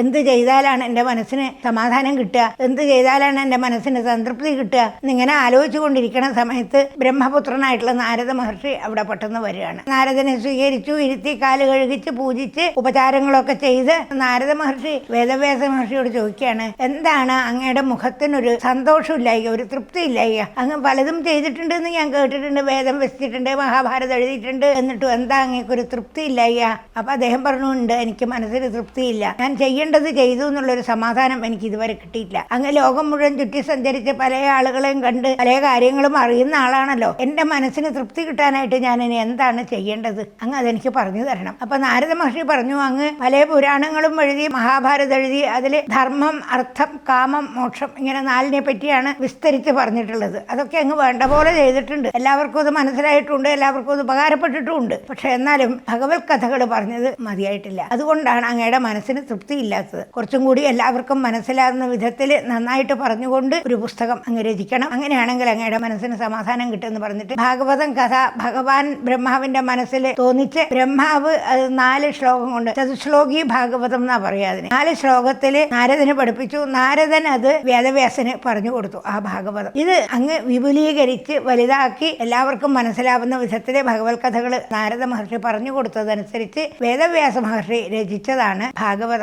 എന്ത് ചെയ്താലാണ് എന്റെ മനസ്സിന് സമാധാനം കിട്ടുക? എന്ത് ചെയ്താലാണ് എന്റെ മനസ്സിന് സംതൃപ്തി കിട്ടുക? എന്നിങ്ങനെ ആലോചിച്ചു കൊണ്ടിരിക്കുന്ന സമയത്ത് ബ്രഹ്മപുത്രനായിട്ടുള്ള നാരദ മഹർഷി അവിടെ പെട്ടെന്ന് വരികയാണ്. നാരദനെ സ്വീകരിച്ചു ഇരുത്തി കാൽ കഴുകിച്ച് പൂജിച്ച് ഉപചാരങ്ങളൊക്കെ ചെയ്ത് നാരദ മഹർഷി വേദവ്യാസ മഹർഷിയോട് ചോദിക്കുകയാണ് എന്താണ് അങ്ങയുടെ മുഖത്തിനൊരു സന്തോഷമില്ലായിക ഒരു തൃപ്തി ഇല്ലായ്ക അങ്ങ് പലതും ചെയ്തിട്ടുണ്ട് എന്ന് ഞാൻ കേട്ടിട്ടുണ്ട് വേദം വെച്ചിട്ടുണ്ട് മഹാഭാരതം എഴുതിയിട്ടുണ്ട്. എന്നിട്ടും എന്താ അങ്ങേക്കൊരു തൃപ്തി ഇല്ലായിക അപ്പൊ അദ്ദേഹം പറഞ്ഞുണ്ട് എനിക്ക് മനസ്സിന് തൃപ്തിയില്ല. ഞാൻ ചെയ്യേണ്ടത് ചെയ്തു എന്നുള്ളൊരു സമാധാനം എനിക്ക് ഇതുവരെ കിട്ടിയിട്ടില്ല. അങ്ങ് ലോകം മുഴുവൻ ചുറ്റി സഞ്ചരിച്ച് പല ആളുകളെയും കണ്ട് പല കാര്യങ്ങളും അറിയുന്ന ആളാണല്ലോ. എന്റെ മനസ്സിന് തൃപ്തി കിട്ടാനായിട്ട് ഞാൻ ഇനി എന്താണ് ചെയ്യേണ്ടത്? അങ്ങ് അതെനിക്ക് പറഞ്ഞു തരണം. അപ്പൊ നാരദ മഹർഷി പറഞ്ഞു അങ്ങ് പല പുരാണങ്ങളും എഴുതി മഹാഭാരത എഴുതി അതിൽ ധർമ്മം അർത്ഥം കാമം മോക്ഷം ഇങ്ങനെ നാലിനെ പറ്റിയാണ് വിസ്തരിച്ച് പറഞ്ഞിട്ടുള്ളത്. അതൊക്കെ അങ്ങ് വേണ്ട പോലെ ചെയ്തിട്ടുണ്ട്. എല്ലാവർക്കും അത് മനസ്സിലായിട്ടുണ്ട് എല്ലാവർക്കും അത് ഉപകാരപ്പെട്ടിട്ടുമുണ്ട് പക്ഷെ എന്നാലും ഭഗവത് കഥകൾ പറഞ്ഞത് മതിയായിട്ടില്ല. അതുകൊണ്ടാണ് അങ്ങയുടെ മനസ്സിന് തൃപ്തിയില്ലാത്തത് കുറച്ചും കൂടി എല്ലാവർക്കും മനസ്സിലാകുന്ന വിധത്തിൽ നന്നായിട്ട് പറഞ്ഞുകൊണ്ട് ഒരു പുസ്തകം അങ്ങ് രചിക്കണം. അങ്ങനെയാണെങ്കിൽ അങ്ങയുടെ മനസ്സിന് സമാധാനം കിട്ടുമെന്ന് പറഞ്ഞിട്ട് ഭാഗവതം കഥ ഭഗവാൻ ബ്രഹ്മാവിന്റെ മനസ്സിൽ തോന്നിച്ച് ബ്രഹ്മാവ് അത് നാല് ശ്ലോകം കൊണ്ട് ചതുശ്ലോകി ഭാഗവതം എന്നാ പറയാ അതിന്. നാല് ശ്ലോകത്തിൽ നാരദന് പഠിപ്പിച്ചു. നാരദൻ അത് വേദവ്യാസന് പറഞ്ഞു കൊടുത്തു ആ ഭാഗവതം. ഇത് അങ്ങ് വിപുലീകരിച്ച് വലുതാക്കി എല്ലാവർക്കും മനസ്സിലാവുന്ന വിധത്തിൽ ഭഗവത് കഥകൾ നാരദ മഹർഷി പറഞ്ഞു കൊടുത്തതനുസരിച്ച് വേദവ്യാസ മഹർഷി രചിച്ചതാണ് ഭാഗവതം.